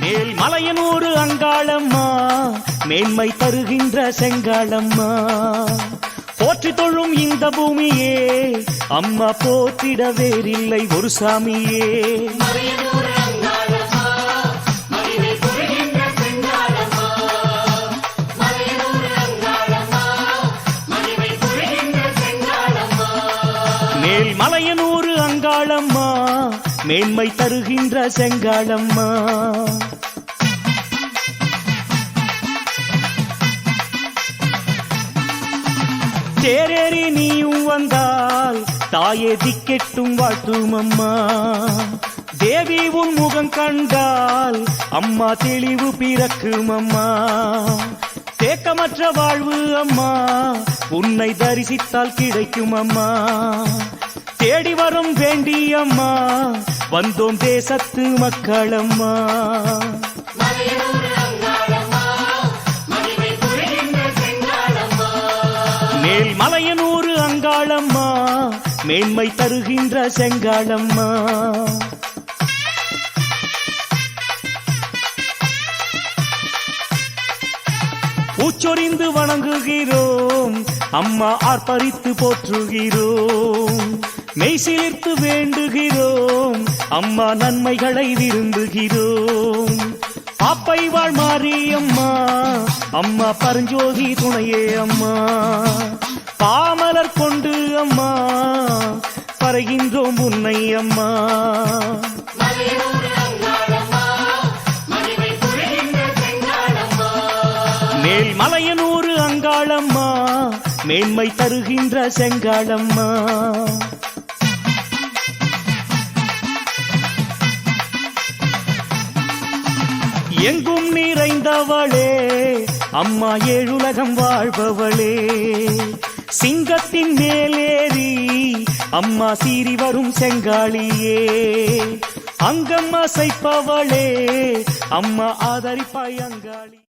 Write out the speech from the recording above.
மேல் மலையனூறு அங்காளம்மா மேன்மை தருகின்ற செங்காளம்மா. போற்றி தொழும் இந்த பூமியே அம்மா போற்றிட வேறில்லை ஒரு சாமியே. மேல் மலையனூறு அங்காளம்மா மேன்மை தருகின்ற செங்காளம்மா. தேரேறி நீயும் வந்தால் தாயே திக்கெட்டும் வாழ்த்தும் அம்மா தேவி உன் முகம் கண்டால் அம்மா தெளிவு பிறக்கும் அம்மா தேக்கமற்ற வாழ்வு அம்மா உன்னை தரிசித்தால் கிடைக்கும் அம்மா தேடி வரும் வேண்டி அம்மா வந்தோம் தேசத்து மக்கள் அம்மா மேல் மலையனூறு அங்காளம்மா. மேன்மை தருகின்ற செங்காளம்மா. பூச்சொறிந்து வணங்குகிறோம். அம்மா ஆர்ப்பரித்து போற்றுகிறோம். மெய் சிலிர்த்து வேண்டுகிறோம். அம்மா நன்மைகளை விரும்புகிறோம். பாப்பை வாழ் மாரியம்மா அம்மா. பரஞ்சோதி துணையே அம்மா. பாமலர் கொண்டு அம்மா. பறைகின்றோம் உன்னை அம்மா. மேல் மலையனூறு அங்காளம்மா. மேன்மை தருகின்ற செங்காளம்மா. எங்கும் நிறைந்தவளே அம்மா ஏழுலகம் வாழ்பவளே. சிங்கத்தின் மேலேறி அம்மா சீறி வரும் செங்காளியே. அங்கம் அசைப்பவளே அம்மா ஆதரிப்பாய் அங்காளி.